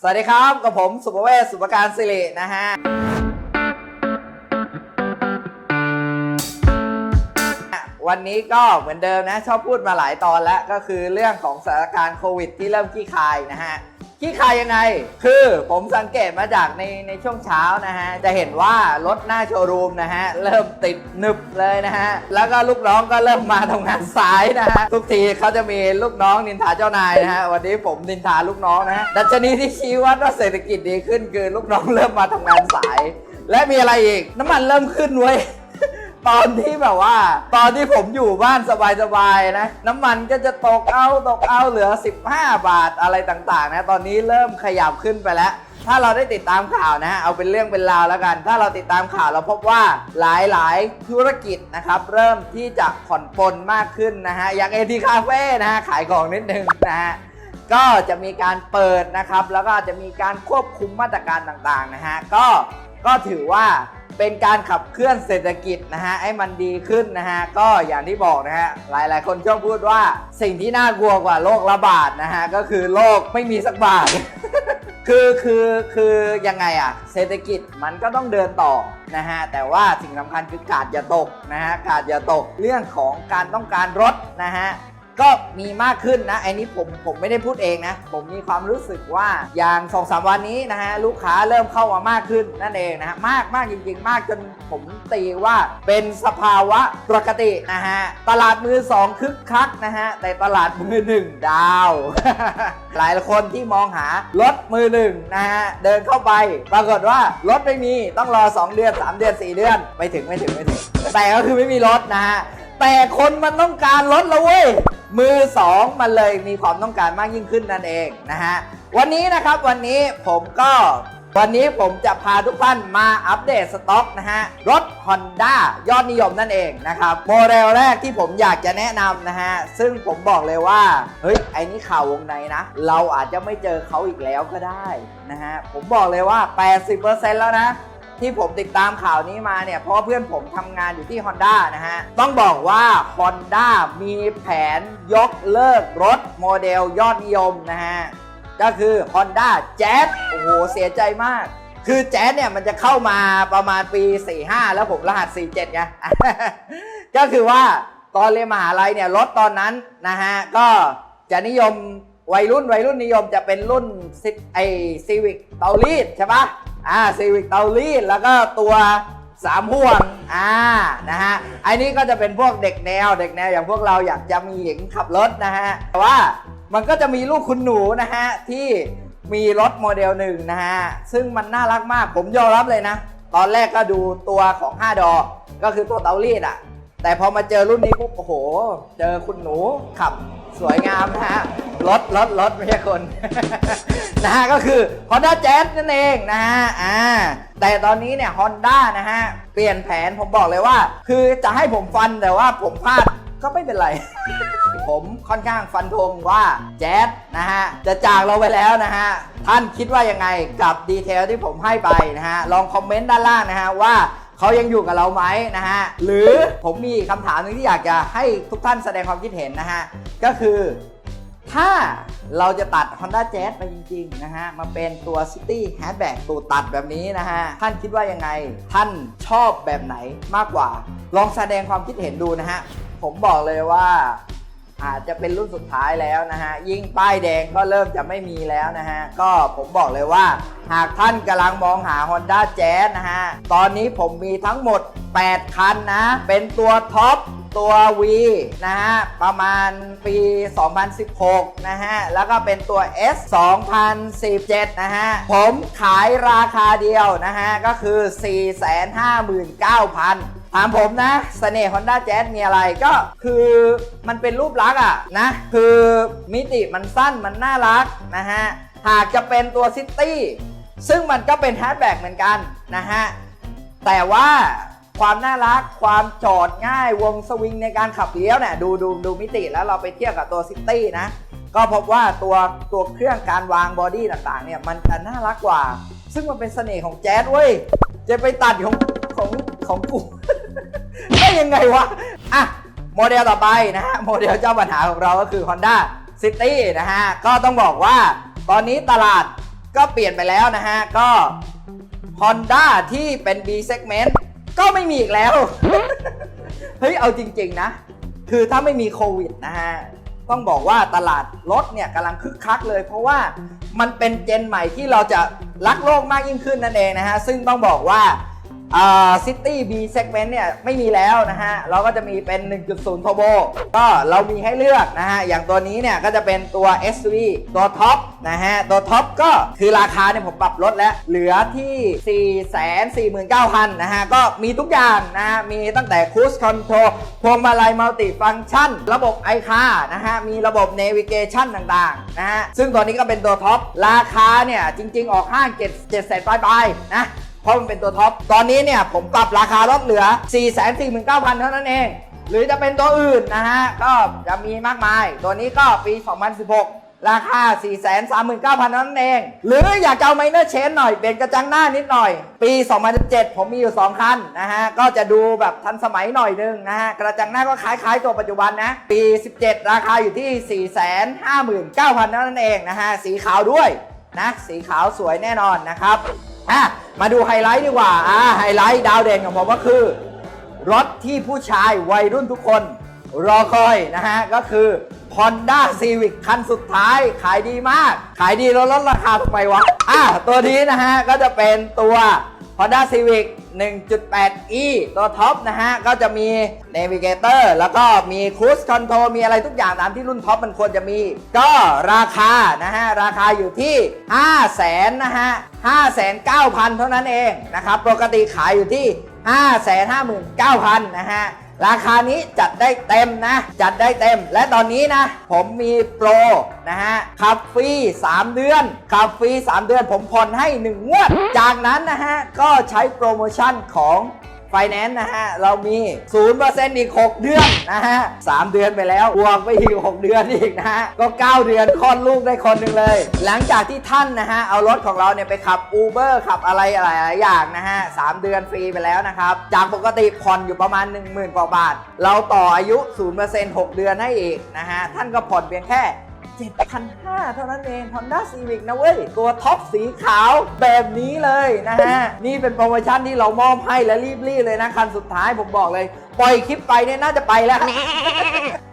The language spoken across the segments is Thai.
สวัสดีครับกับผมสุภเวศสุภการสิรินะฮะวันนี้ก็เหมือนเดิมนะ ชอบพูดมาหลายตอนแล้ว ก็คือเรื่องของสถานการณ์โควิดที่เริ่มคลี่คลายนะฮะ ขี้คายยังไง คือผมสังเกตมาจากในในช่วงเช้านะฮะ จะเห็นว่ารถหน้าโชว์รูมนะฮะ เริ่มติดหนึบเลยนะฮะ แล้วก็ลูกน้องก็เริ่มมาทำงานสายนะฮะ ทุกทีเขาจะมีลูกน้องนินทาเจ้านายนะฮะ วันนี้ผมนินทาลูกน้องนะฮะ ดัชนีที่ชี้วัดว่าเศรษฐกิจดีขึ้นคือลูกน้องเริ่มมาทำงานสาย และมีอะไรอีก น้ำมันเริ่มขึ้นเว้ย ตอนที่แบบว่า ตอนที่ผมอยู่บ้านสบายๆนะ น้ำมันก็จะตกเอาตกเอาเหลือ 15 บาทอะไรต่างๆ นะ ตอนนี้เริ่มขยับขึ้นไปแล้ว ถ้าเราได้ติดตามข่าวนะฮะเอาเป็นเรื่องเป็นราวแล้วกัน ถ้าเราติดตามข่าวเราพบว่าหลายๆธุรกิจนะครับ เริ่มที่จะผ่อนปลนมากขึ้นนะฮะ อย่างเอทีคาเฟ่นะฮะขายของนิดนึงนะฮะก็จะมีการเปิดนะครับ แล้วก็จะมีการควบคุมมาตรการต่างๆนะฮะก็ก็ถือว่า เป็นการขับเคลื่อนเศรษฐกิจนะฮะให้มันดีขึ้นนะฮะก็อย่างที่บอกนะฮะหลายๆ คนชอบพูดว่าสิ่งที่น่ากลัวกว่าโรคระบาดนะฮะก็คือโรคไม่มีสักบาทคือคือคือยังไงอะเศรษฐกิจมันก็ต้องเดินต่อนะฮะแต่ว่าสิ่งสำคัญคือกาดอย่าตกนะฮะกาดอย่าตกเรื่องของการต้องการรถนะฮะ ก็มีมากขึ้นนะไอ้นี้ผมผมไม่ได้พูดเองนะ ผมมีความรู้สึกว่าอย่างสองสามวันนี้นะฮะลูกค้าเริ่มเข้ามามากขึ้นนั่นเองนะฮะมากมากจริง ๆ มากจนผมตีว่าเป็นสภาวะปกตินะฮะตลาดมือสองคึกคักนะฮะแต่ตลาดมือหนึ่งดาว หลายคนที่มองหารถมือหนึ่งนะฮะเดินเข้าไป ปรากฏว่ารถไม่มีต้องรอ 2 เดือน 3 เดือน 4 เดือนไม่ถึงไม่ถึงไม่ถึง แต่ก็คือไม่มีรถนะฮะแต่คนมันต้องการรถแล้วเว้ยมือ2มันเลยมีความต้องการมากยิ่งขึ้นนั่นเองนะฮะวันนี้นะครับวันนี้ผมก็วันนี้ผมจะพาทุกท่านมาอัปเดตสต็อกนะฮะรถ Honda ยอดนิยมนั่นเองนะครับโมเดลแรกที่ผมอยากจะแนะนำนะฮะซึ่งผมบอกเลยว่า เฮ้ย ไอ้นี่ข่าววงในนะ เราอาจจะไม่เจอเขาอีกแล้วก็ได้นะฮะผมบอกเลยว่า 80%แล้วนะ ที่ผมติดตามข่าวนี้มาเนี่ยเพราะเพื่อนผมทำงานอยู่ที่ Honda นะฮะ ต้องบอกว่า Honda มีแผนยกเลิกรถโมเดลยอดนิยมนะฮะ ก็คือ Honda Jazz โอ้โห เสียใจมาก คือแจ๊สเนี่ยมันจะเข้ามาประมาณปี 45 แล้วผมรหัส 47ไงก็คือว่าตอนเรียนมหาลัยเนี่ยรถตอนนั้นนะฮะ ก็จะนิยมวัยรุ่นวัยรุ่นนิยมจะเป็นรุ่นซิไอซีวิกเตารีดใช่ปะ อ่าซีวิกเตารีดแล้วก็ตัวสามห่วงอ่านะฮะไอ้นี้ก็จะเป็นพวกเด็กแนวเด็กแนวอย่างพวกเราอยากจะมีหญิงขับรถนะฮะแต่ว่ามันก็จะมีลูกคุณหนูนะฮะที่มีรถโมเดลหนึ่งนะฮะซึ่งมันน่ารักมากผมยอมรับเลยนะ ตอนแรกก็ดูตัวของ 5 ดอ ก็คือตัวเตารีดอะแต่พอมาเจอรุ่นนี้ปุ๊บโอ้โห เจอคุณหนูขับ สวยงามนะฮะรถรถรถไม่ใช่คน นะฮะก็คือ Honda Jazz นั่นเองนะฮะอ่าแต่ตอนนี้เนี่ย Honda นะฮะ เปลี่ยนแผนผมบอกเลยว่า คือจะให้ผมฟันแต่ว่าผมพลาดก็ไม่เป็นไร ผมค่อนข้างฟันธงว่าแจ๊สนะฮะ จะจากเราไปแล้วนะฮะ ท่านคิดว่ายังไงกับดีเทลที่ผมให้ไปนะฮะ ลองคอมเมนต์ด้านล่างนะฮะว่า เขายังอยู่กับเราไหมนะฮะ หรือผมมีคำถามหนึงที่อยากจะให้ทุกท่านแสดงความคิดเห็นนะฮะ ก็คือถ้าเราจะตัด Honda Jazz ไปจริง ๆ นะฮะ มาเป็นตัว City Hatchback ตูดตัดแบบนี้นะฮะ ท่านคิดว่ายังไง ท่านชอบแบบไหนมากกว่า ลองแสดงความคิดเห็นดูนะฮะ ผมบอกเลยว่า อาจจะเป็นรุ่นสุดท้ายแล้วนะฮะ ยิ่งป้ายแดงก็เริ่มจะไม่มีแล้วนะฮะ ก็ผมบอกเลยว่า หากท่านกำลังมองหา Honda Jazz นะฮะ ตอนนี้ผมมีทั้งหมด 8 คันนะ เป็นตัวท็อปตัว V นะฮะ ประมาณปี 2016 นะฮะ แล้วก็เป็นตัว S 2017 นะฮะ ผมขายราคาเดียวนะฮะ ก็คือ 459,000 ถามผมนะสเสน่ห์ Honda Jazz มีอะไรก็คือมันเป็นรูปลักษณ์อะนะคือมิติมันสั้นมันน่ารักนะฮะหากจะเป็นตัวซิตี้ซึ่งมันก็เป็นแฮชแบ็กเหมือนกันนะฮะแต่ว่าความน่ารักความจอดง่ายวงสวิงในการขับเลี้ยวเนี่ยดูดูดูมิติแล้วเราไปเทียบกับตัวซิตี้นะก็พบว่าตัวตัวเครื่องการวางบอดี้ต่างๆเนี่ยมันจะน่ารักกว่า ซึ่งมันเป็นเสน่ห์ของแจ๊สเว้ยจะไปตัดของของของกู ได้ยังไงวะ อะ โมเดลต่อไปนะฮะ โมเดลเจ้าปัญหาของเราก็คือ Honda City นะฮะ ก็ต้องบอกว่าตอนนี้ตลาดก็เปลี่ยนไปแล้วนะฮะ ก็ Honda ที่เป็น B segment ก็ไม่มีอีกแล้ว เฮ้ย เอาจริง ๆ นะ คือถ้าไม่มีโควิดนะฮะ ต้องบอกว่าตลาดรถเนี่ยกำลังคึกคักเลย เพราะว่ามันเป็นเจนใหม่ที่เราจะรักโลกมากยิ่งขึ้นนั่นเองนะฮะ ซึ่งต้องบอกว่า ซิตี้บีเซกเมนต์เนี่ยไม่มีแล้วนะฮะ เราก็จะมีเป็น 1.0 Turbo ก็เรามีให้เลือกนะฮะ อย่างตัวนี้เนี่ยก็จะเป็นตัว SUV ตัวท็อปนะฮะ ตัวท็อปก็คือราคาเนี่ยผมปรับลดแล้ว เหลือที่ 449,000 นะฮะ ก็มีทุกอย่างนะฮะ มีตั้งแต่ Cruise Control พวงมาลัยมัลติฟัง c t ชันระบบ i c a r นะฮะ มีระบบ Navigation ต่างๆนะฮะ ซึ่งตัวนี้ก็เป็นตัวท็อปราคาเนี่ยจริง ๆ ออกห้าง7 7แสนปลายๆนะ เพราะมันเป็นตัวท็อป ตอนนี้เนี่ยผมปรับราคาลดเหลือ 449,000 เท่านั้นเอง หรือจะเป็นตัวอื่นนะฮะ ก็จะมีมากมาย ตัวนี้ก็ปี 2016ราคา 439,000เท่านั้นเอง หรืออยากจะเอาไมเนอร์เชนหน่อย เปลี่ยนกระจังหน้านิดหน่อย ปี 2017 ผมมีอยู่ 2 คันนะฮะ ก็จะดูแบบทันสมัยหน่อยนึงนะฮะ กระจังหน้าก็คล้ายๆตัวปัจจุบันนะ ปี 17 ราคาอยู่ที่ 459,000เท่านั้นเองนะฮะ สีขาวด้วยนะ สีขาวสวยแน่นอนนะครับ อะมาดูไฮไลท์ดีกว่าอ่าไฮไลท์ดาวเด่นของผมก็คือ รถที่ผู้ชายวัยรุ่นทุกคนรอคอยนะฮะ ก็คือ Honda Civic คันสุดท้าย ขายดีมาก ขายดีแล้วลดราคาทำไมวะอะตัวนี้นะฮะ ก็จะเป็นตัว Honda Civic 1.8e ตัวท็อปนะฮะ ก็จะมี Navigator แล้วก็มี Cruise Control มีอะไรทุกอย่างตามที่รุ่นท็อปมันควรจะมี ก็ราคานะฮะ ราคาอยู่ที่ 5 0 0แสนนะฮะ 59,000 เท่านั้นเองนะครับ ปกติขายอยู่ที่ 559,000 นะฮะ ราคานี้จัดได้เต็มนะ จัดได้เต็ม และตอนนี้นะ ผมมีโปรนะฮะขับฟรี 3 เดือนขับฟรี 3 เดือนผมผ่อนให้ 1 งวด จากนั้นนะฮะ ก็ใช้โปรโมชั่นของ ฟแนนซ์นะฮะ เรามี 0%อีก 6 เดือนนะฮะ 3 เดือนไปแล้วบวกไปอีก 6 เดือนอีกนะฮะ ก็ 9 เดือนคลอดลูกได้คนหนึ่งเลย หลังจากที่ท่านนะฮะ เอารถของเราเนี่ยไปขับ Uber ขับอะไรหลายๆอย่างนะฮะ 3 เดือนฟรีไปแล้วนะครับ จากปกติผ่อนอยู่ประมาณ 10,000 กว่าบาท เราต่ออายุ 0% 6 เดือนให้อีกนะฮะ ท่านก็ผ่อนเพียงแค่ 7,500 เท่านั้นเอง Honda Civic นะเว้ย ตัวท็อปสีขาวแบบนี้เลยนะฮะ นี่เป็นโปรโมชั่นที่เรามอบให้และรีบๆเลยนะคันสุดท้ายผมบอกเลย ปล่อยคลิปไปเนี่ยน่าจะไปแล้ว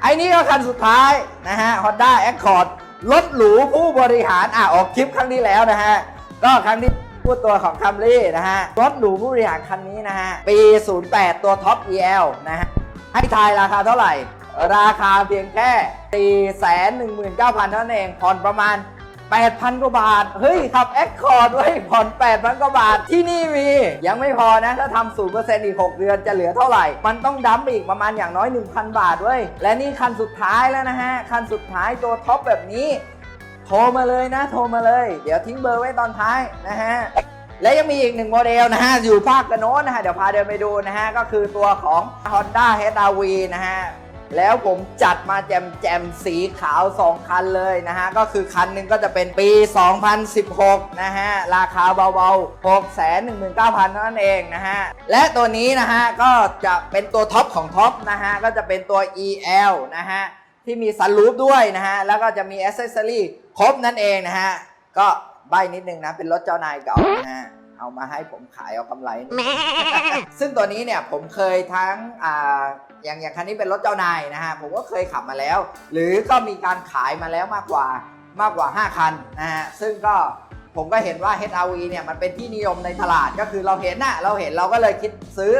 ไอ้นี่ก็คันสุดท้ายนะฮะ Honda Accord รถหรูผู้บริหารอะออกคลิปครั้งที่แล้วนะฮะ ก็ครั้งที่พูดตัวของคัมรี่นะฮะ รถหรูผู้บริหารคันนี้นะฮะ ปี 08 ตัวท็อป EL นะฮะ ให้ทายราคาเท่าไหร่ ราคาเพียงแค่ 419,000เท่านั้นเอง ผ่อนประมาณ 8,000 กว่าบาท เฮ้ย ขับแอคคอร์ดเว้ยผ่อน 8,000 กว่าบาท ที่นี่มี ยังไม่พอนะ ถ้าทำ0%อีก 6 เดือนจะเหลือเท่าไหร่ มันต้องดั้มอีกประมาณอย่างน้อย 1,000 บาทเว้ย และนี่คันสุดท้ายแล้วนะฮะ คันสุดท้ายตัวท็อปแบบนี้ โทรมาเลยนะ โทรมาเลย เดี๋ยวทิ้งเบอร์ไว้ตอนท้ายนะฮะและยังมีอีกหนึ่งโมเดลนะฮะ อยู่ภาคกระโน้นนะฮะ เดี๋ยวพาเดินไปดูนะฮะ ก็คือตัวของ Honda HR-V นะฮะ แล้วผมจัดมาแจมแจมสีขาว 2 คันเลยนะฮะ ก็คือคันหนึ่งก็จะเป็นปี 2016 นะฮะ ราคาเบาๆ 619,000เท่านั้นเองนะฮะ และตัวนี้นะฮะ ก็จะเป็นตัวท็อปของท็อปนะฮะ ก็จะเป็นตัว EL นะฮะ ที่มีซันรูฟด้วยนะฮะ แล้วก็จะมีอ c เซสซอรี่ครบนั่นเองนะฮะ ก็ใบนิดนึงนะ เป็นรถเจ้านายเก่านะฮะ เอามาให้ผมขายเอากำไรนิดนึงซึ่งตัวนี้เนี่ยผมเคยทั้งอ่าอย่างอย่างคันนี้เป็นรถเจ้านายนะฮะผมก็เคยขับมาแล้ว หรือก็มีการขายมาแล้วมากกว่ามากกว่า 5 คันนะฮะซึ่งก็ผมก็เห็นว่า HRV เนี่ยมันเป็นที่นิยมในตลาดก็คือเราเห็นน่ะเราเห็นเราก็เลยคิดซื้อ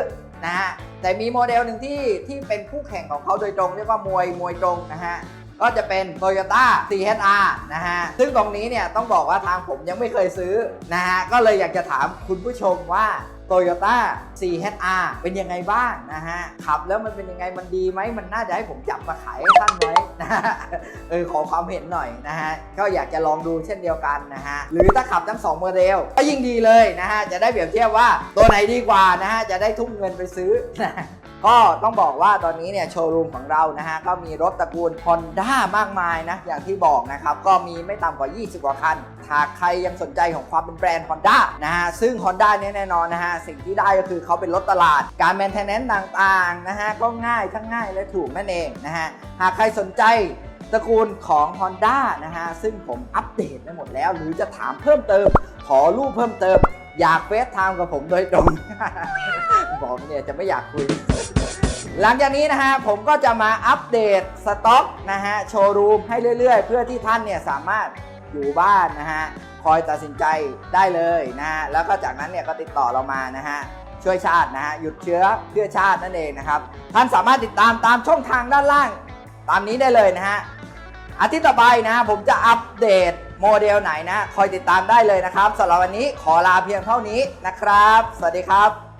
นะฮะแต่มีโมเดลหนึ่งที่ที่เป็นคู่แข่งของเขาโดยตรงเรียกว่ามวยมวยตรงนะฮะ ก็จะเป็น Toyota CHR นะฮะ ซึ่งตรงนี้เนี่ยต้องบอกว่าทางผมยังไม่เคยซื้อนะฮะ ก็เลยอยากจะถามคุณผู้ชมว่า Toyota CHR เป็นยังไงบ้างนะฮะ ขับแล้วมันเป็นยังไงมันดีไหม มันน่าจะให้ผมจับมาขายให้ท่านไหมนะฮะเออขอความเห็นหน่อยนะฮะ ก็อยากจะลองดูเช่นเดียวกันนะฮะ หรือถ้าขับทั้ง 2 โมเดล ก็ยิ่งดีเลยนะฮะ จะได้เปรียบเทียบว่าตัวไหนดีกว่านะฮะ จะได้ทุ่มเงินไปซื้อนะ ก็ต้องบอกว่าตอนนี้เนี่ยโชว์รูมของเรานะฮะก็มีรถตระกูล Honda มากมายนะอย่างที่บอกนะครับก็มีไม่ต่ำกว่า 20 กว่าคันหากใครยังสนใจของความเป็นแบรนด์ Honda นะฮะซึ่ง Honda เนี่ยแน่นอนนะฮะสิ่งที่ได้ก็คือเขาเป็นรถตลาด การแมนเทนแนนต์ต่างๆนะฮะก็ง่ายทั้งง่ายและถูกนั่นเองนะฮะหากใครสนใจตระกูลของ Honda นะฮะซึ่งผมอัปเดตไปหมดแล้ว หรือจะถามเพิ่มเติม ขอรูปเพิ่มเติม อยากเฟซไทม์กับผมโดยตรง บอกเนี่ยจะไม่อยากคุย หลังจากนี้นะฮะผมก็จะมาอัปเดตสต็อกนะฮะโชว์รูมให้เรื่อยๆ เพื่อที่ท่านเนี่ยสามารถอยู่บ้านนะฮะคอยตัดสินใจได้เลยนะฮะแล้วก็จากนั้นเนี่ยก็ติดต่อเรามานะฮะช่วยชาตินะฮะหยุดเชื้อเพื่อชาตินั่นเองนะครับ ท่านสามารถติดตามตามช่องทางด้านล่าง ตามนี้ได้เลยนะฮะอาทิตย์ต่อไปนะฮะผมจะอัปเดต โมเดลไหนนะ คอยติดตามได้เลยนะครับสำหรับวันนี้ขอลาเพียงเท่านี้นะครับ สวัสดีครับ